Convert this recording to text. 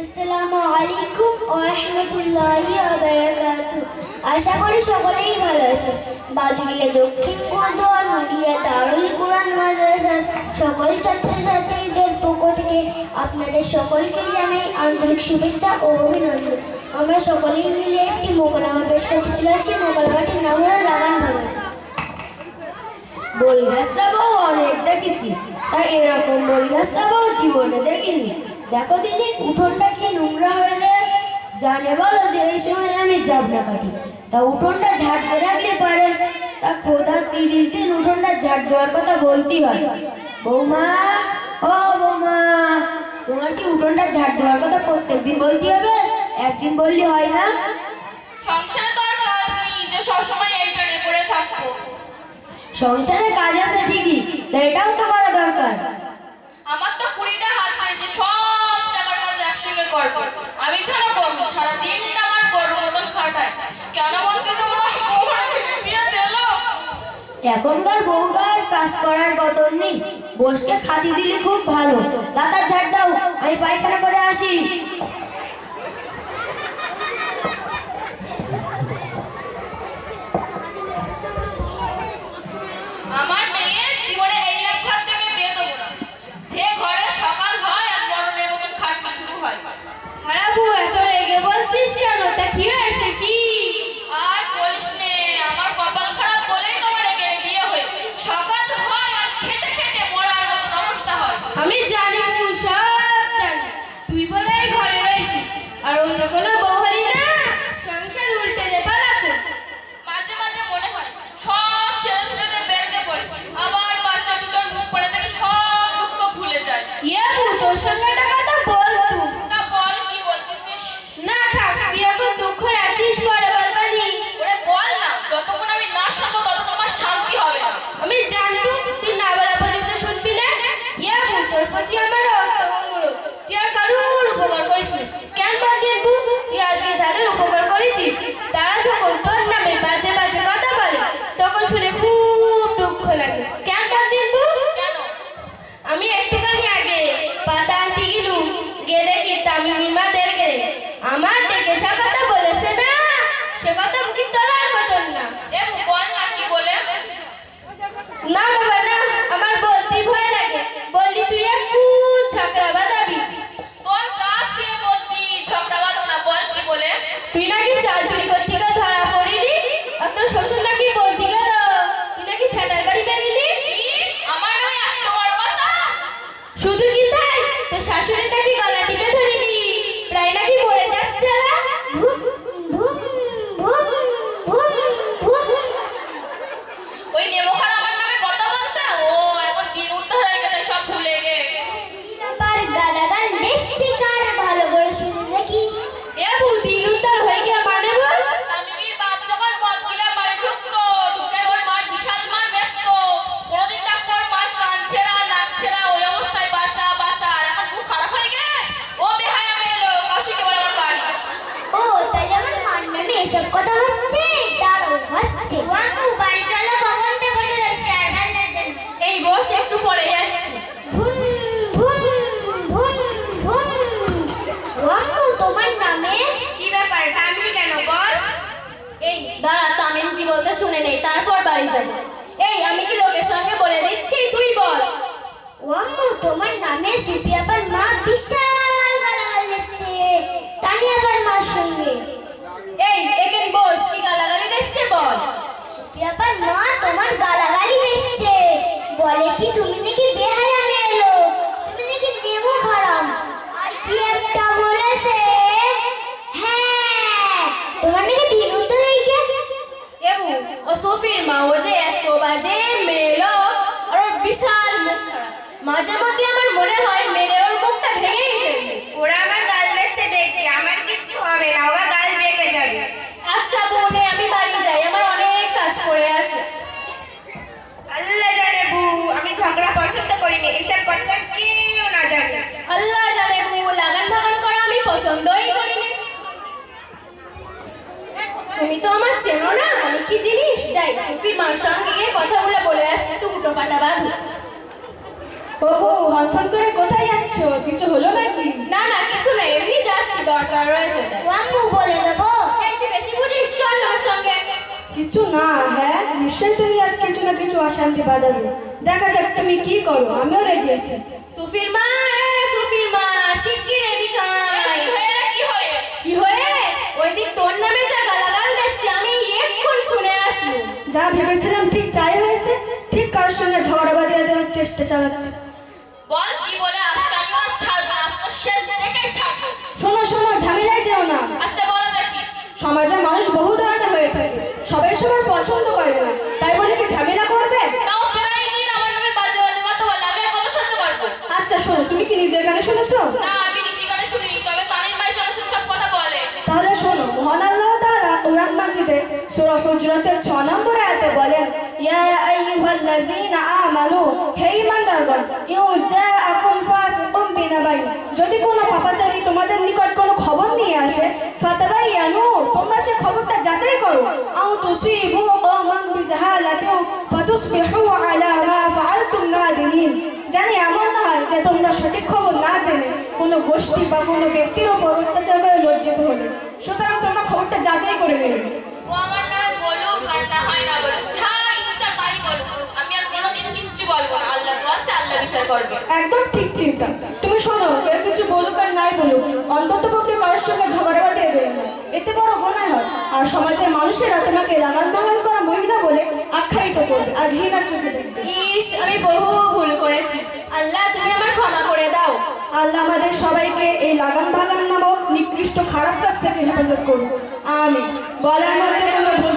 আসসালামু আলাইকুম ও রহমতুল্লাহি আশা করি সকলেই ভালো আছেন। বাজুরিয়া দক্ষিণ কোদোয়া নদিয়া দারুল কোরআন মাদ্রাসার সকল ছাত্রছাত্রীদের পক্ষ থেকে আপনাদের সকলকে জানাই আন্তরিক শুভেচ্ছা ও অভিনন্দন। আমরা সকলেই মিলে একটি মোকালামা পেশ করতে চলেছি মোকালামাটির নাম হলো লাগান ভবন। বল গাছটাও অনেক দেখেছি তাই এরকম বল গাছটাও জীবনে দেখিনি। দেখো দিদি উঠোনটা কি নোংরা হয়ে রে জানে বলো যে এই সময় আমি জাবনা কাটি তা উঠোনটা ঝাড়তে রাখলে পারে? তা খোদা তিরিশ দিন উঠোনটা ঝাড় দেওয়ার কথা বলতেই হয়। বৌমা ও বৌমা তোমার কি উঠোনটা ঝাড় দেওয়ার কথা প্রত্যেক দিন বলতে হবে? একদিন বললে হয় না? সংসারে তো আর কাজ নেই যে সবসময় এইটা নিয়ে পড়ে থাকব। সংসারে কাজ আছে ঠিকই তা এটাও তো করা দরকার আমার তো কুড়িটা হাত রয়েছে সব জায়গার কাজ একসঙ্গে করব। আমি ছাড়া কম সারাদিন আমার গরম মতন খাটায়। কেন বলতে তো বউরে ফেলে বিয়ে দিল? এখনকার বউকার কাজ করার গতন নেই। বসকে খাতি দিলে খুব ভালো। দাদার ঝাড় দাও, আমি পায়খানা করে আসি। খাটনি শুরু হয় হ্যাঁ বউ কথা হচ্ছে? দাঁড়ো হচ্ছে। ওয়াঙ্কু বাড়ি চলো ভবনতে বসে রয়েছে আর ভালো লাগছে এই বস একটু পরে যাচ্ছি। ভুম ভুম ভুম ভুম। ওয়াঙ্কু তোমার নামে? কি ব্যাপার থামলি কেন বল। এই দাঁড়া তামিম কি বলতে শুনে নেই তারপর বাড়ি যাব এই আমি কি লোকের সঙ্গে বলে দিচ্ছি তুই বল। ওয়াঙ্কু তোমার নামে সুপিয়াপার মা বিশাল গালাগাল দিচ্ছে। তানিয়াপার মার সঙ্গে। এই এখানে বস কি গালাগালি দিচ্ছে বল সুপিয়াপার মা তোমার গালাগালি দিচ্ছে বলে কি তুমি নাকি বেহায়া মেয়ে এলো তুমি নাকি নেমো খারাপ আর কি একটা বলেছে হ্যাঁ তোমার নাকি দিন উত্তর হয়ে গিয়ে এবু ও সফির মা ও যে এত বাজে মেলো। আর বিশাল মুখ মাঝে মধ্যে আমার মনে হয় মেরে ওর মুখটা ভেঙেই ফেলবে। মার সঙ্গে গিয়ে কথাগুলো বলে আসছি একটু উটো পাটা বাঁধু। ওহো হনফন করে কোথায় যাচ্ছ? কিছু হলো নাকি? না না কিছু না এমনি দরকার রয়েছে। আম্মু বলে দেবো। তুই বেশি বুঝিস চল আমার সঙ্গে। কিছু না হ্যাঁ নিশ্চয়ই তুমি আজ কিছু না কিছু অশান্তি বাঁধাবে। দেখা যাক তুমি কি করো আমিও রেডি আছি। সুফির মা সুফির মা শিগগির এদিকে আয়। কি হয়ে কি হয়ে? কি হয়ে? ওই দিক তোর নামে যা ভেবেছিলাম ঠিক তাই হয়েছে ঠিক কারোর সঙ্গে ঝগড়া বাঁধিয়ে দেওয়ার চেষ্টা চালাচ্ছে। বল কি বলে আজকে আমি ওরা ছাড়বো না আজকে শেষ দেখেই ছাড়বো। শোনো শোনো ঝামেলায় যেও না। আচ্ছা বলো দেখি। সমাজে মানুষ বহু ধরনের হয়ে থাকে সবাই সবার পছন্দ করে না। তাই বলে কি ঝামেলা করবে? তাও প্রায় দিন আমার নামে বাজে বাজে কথা বলে আমি আর কত সহ্য করব? আচ্ছা শোনো তুমি কি নিজের গানে শুনেছো? না আমি নিজে গানে শুনিনি তবে তানির মায়ের সঙ্গে সঙ্গে সব কথা বলে তাহলে শোনো মহান আল্লাহ তাআলা কোরআন মাজিদে সূরা হুজরাতের 6 নম্বর আয়াতে বলেন, ইয়া আইয়ুহাল্লাযীনা হে ফাসিকুম যদি কোনো পাপাচারী তোমাদের নিকট কোনো খবর নিয়ে আসে ফাতাবায়ানু তোমরা সে খবরটা যাচাই করো। আও তুসিবু কওমান বিজাহালাতিন ফাতুসবিহু আলা মা ফাআলতুম নাদিমিন জানি এমন না হয় যে তোমরা সঠিক খবর না জেনে কোনো গোষ্ঠী বা কোনো ব্যক্তির ওপর অত্যাচার করে লজ্জিত হলে। সুতরাং তোমরা খবরটা যাচাই করে নেবে। ও আমার নামে বলুক আর না হয় না বলুক যা ইচ্ছা তাই বলুক আমি আর কোনোদিন কিচ্ছু বলব না। আল্লাহ তো আছে আল্লাহ বিচার করবে। একদম ঠিক চিন্তা। তুমি শোনো কেউ কিছু বলুক আর নাই বলুক অন্তত পক্ষে কারোর সঙ্গে ঝগড়া বাঁধিয়ে দেবে না। এতে বড় গোনায় হয়। আর সমাজের মানুষেরা তোমাকে লাগান ভাঙান করা মহিলা বলে আখ্যায়িত করবে আর ঘৃণার চোখে দেখবে। ইস আমি বহু ভুল করেছি। আল্লাহ তুমি আমার ক্ষমা করে দাও। আল্লাহ আমাদের সবাইকে এই লাগান ভাগান খারাপ কাজ থেকে হেফাজত করুন। আমি বলার মধ্যে কোনো